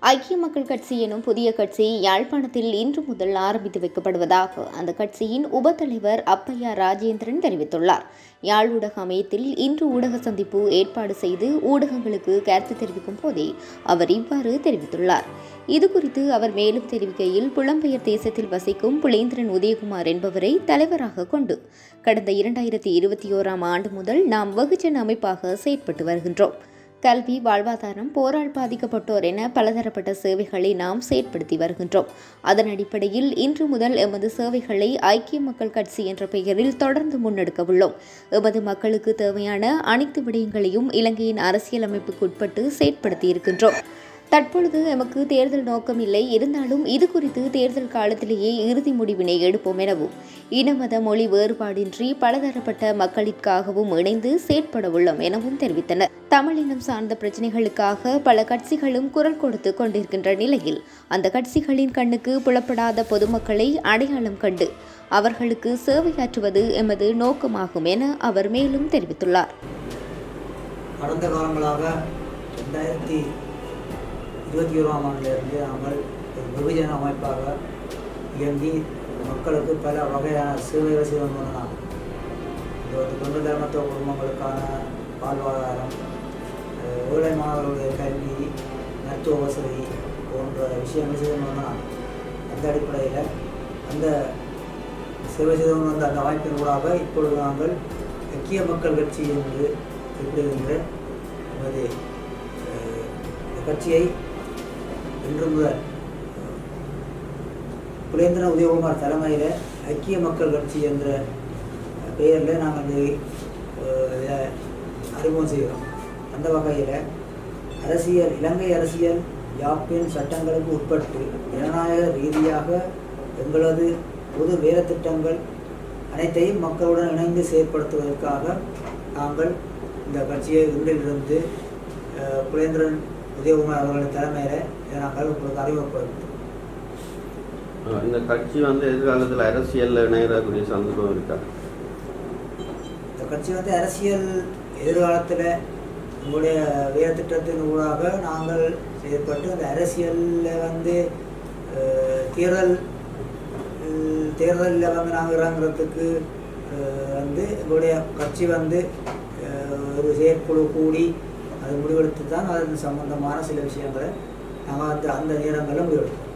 ஐக்கிய மக்கள் கட்சி எனும் புதிய கட்சி யாழ்ப்பாணத்தில் இன்று முதல் ஆரம்பித்து வைக்கப்படுவதாக அந்த கட்சியின் உபத்தலைவர் அப்பையா ராஜேந்திரன் தெரிவித்துள்ளார். யாழ் ஊடக அமையத்தில் இன்று ஊடக சந்திப்பு ஏற்பாடு செய்து ஊடகங்களுக்கு கருத்து தெரிவிக்கும் போதே அவர் இவ்வாறு தெரிவித்துள்ளார். இதுகுறித்து அவர் மேலும் தெரிவிக்கையில் புலம்பெயர் தேசத்தில் வசிக்கும் புலேந்திரன் உதயகுமார் என்பவரை தலைவராக கொண்டு கடந்த இரண்டாயிரத்தி இருபத்தி ஓராம் ஆண்டு முதல் நாம் வெகுஜன அமைப்பாக செயற்பட்டு வருகின்றோம். கல்வி வாழ்வாதாரம் போரால் பாதிக்கப்பட்டோர் என பலதரப்பட்ட சேவைகளை நாம் செயற்படுத்தி வருகின்றோம். அதன் அடிப்படையில் இன்று முதல் எமது சேவைகளை ஐக்கிய மக்கள் கட்சி என்ற பெயரில் தொடர்ந்து முன்னெடுக்க உள்ளோம். எமது மக்களுக்கு தேவையான அனைத்து விடயங்களையும் இலங்கையின் அரசியலமைப்புக்கு உட்பட்டு செயற்படுத்தி இருக்கின்றோம். தற்பொழுது எமக்கு தேர்தல் நோக்கம் இல்லை. இருந்தாலும் இது குறித்து தேர்தல் காலத்திலேயே இறுதி முடிவினை எடுப்போம் எனவும் இனமத மொழி வேறுபாடின்றி பலதரப்பட்ட மக்களிற்காகவும் இணைந்து செயற்பட உள்ளோம் எனவும் தெரிவித்தனர். தமிழினம் சார்ந்த பிரச்சினைகளுக்காக பல கட்சிகளும் குரல் கொடுத்து கொண்டிருக்கின்ற நிலையில் அந்த கட்சிகளின் கண்ணுக்கு புலப்படாத பொதுமக்களை அடையாளம் கண்டு அவர்களுக்கு சேவையாற்றுவது எமது நோக்கமாகும் என அவர் மேலும் தெரிவித்துள்ளார். கடந்த காலங்களாக ரெண்டாயிரத்தி இருபத்தி ஓராம் ஆண்டிலிருந்து அமல் ஒரு வெகுஜன அமைப்பாக இயங்கி மக்களுக்கு பல வகையான சேவைகள் செய்து வந்துள்ளனர் வந்தோம் இந்த ஒரு தொண்டு தர்மத்துவ குடும்பங்களுக்கான வாழ்வாதாரம் ஏழை மாணவர்களுடைய கல்வி மருத்துவ வசதி போன்ற விஷயங்கள் செய்து வந்து அந்த அடிப்படையில் அந்த சேவை செய்து வந்த அந்த வாய்ப்பின் ஊடாக இப்பொழுது நாங்கள் முக்கிய மக்கள் கட்சி என்று குறிப்பிடுகின்ற நமது கட்சியை இன்று முதல் புலேந்திரன் உதயகுமார் தலைமையில் ஐக்கிய மக்கள் கட்சி என்ற பெயரில் நாங்கள் இந்த இதை அறிமுகம் செய்கிறோம். அந்த வகையில் அரசியல் இலங்கை அரசியல் யாப்பின் சட்டங்களுக்கு உட்பட்டு ஜனநாயக ரீதியாக எங்களது பொது வேலைத்திட்டங்கள் அனைத்தையும் மக்களுடன் இணைந்து செயற்படுத்துவதற்காக நாங்கள் இந்த கட்சியை உள்ளிலிருந்து அஹ், புலேந்திரன் உதயகுமார் அவர்களின் தலைமையில் இதை உங்களுக்கு அறிமுகப்படுத்தோம் அஹ் இந்த கட்சி வந்து எதிர்காலத்தில் அரசியலில் இணையக்கூடிய சந்தர்ப்பம் இருக்கா? இந்த கட்சி வந்து அரசியல் எதிர்காலத்தில் உங்களுடைய வேலை திட்டத்தின் ஊடாக நாங்கள் செயற்பட்டு அந்த அரசியலில் வந்து தேர்தல் தேர்தலில் வந்து நாங்கள் இறங்குறதுக்கு வந்து எங்களுடைய கட்சி வந்து ஒரு செயற்குழு கூடி அது முடிவெடுத்து தான் அது சம்பந்தமான சில விஷயங்களை நாங்கள் அந்த அந்த நேரங்களில் முடிவெடுப்போம்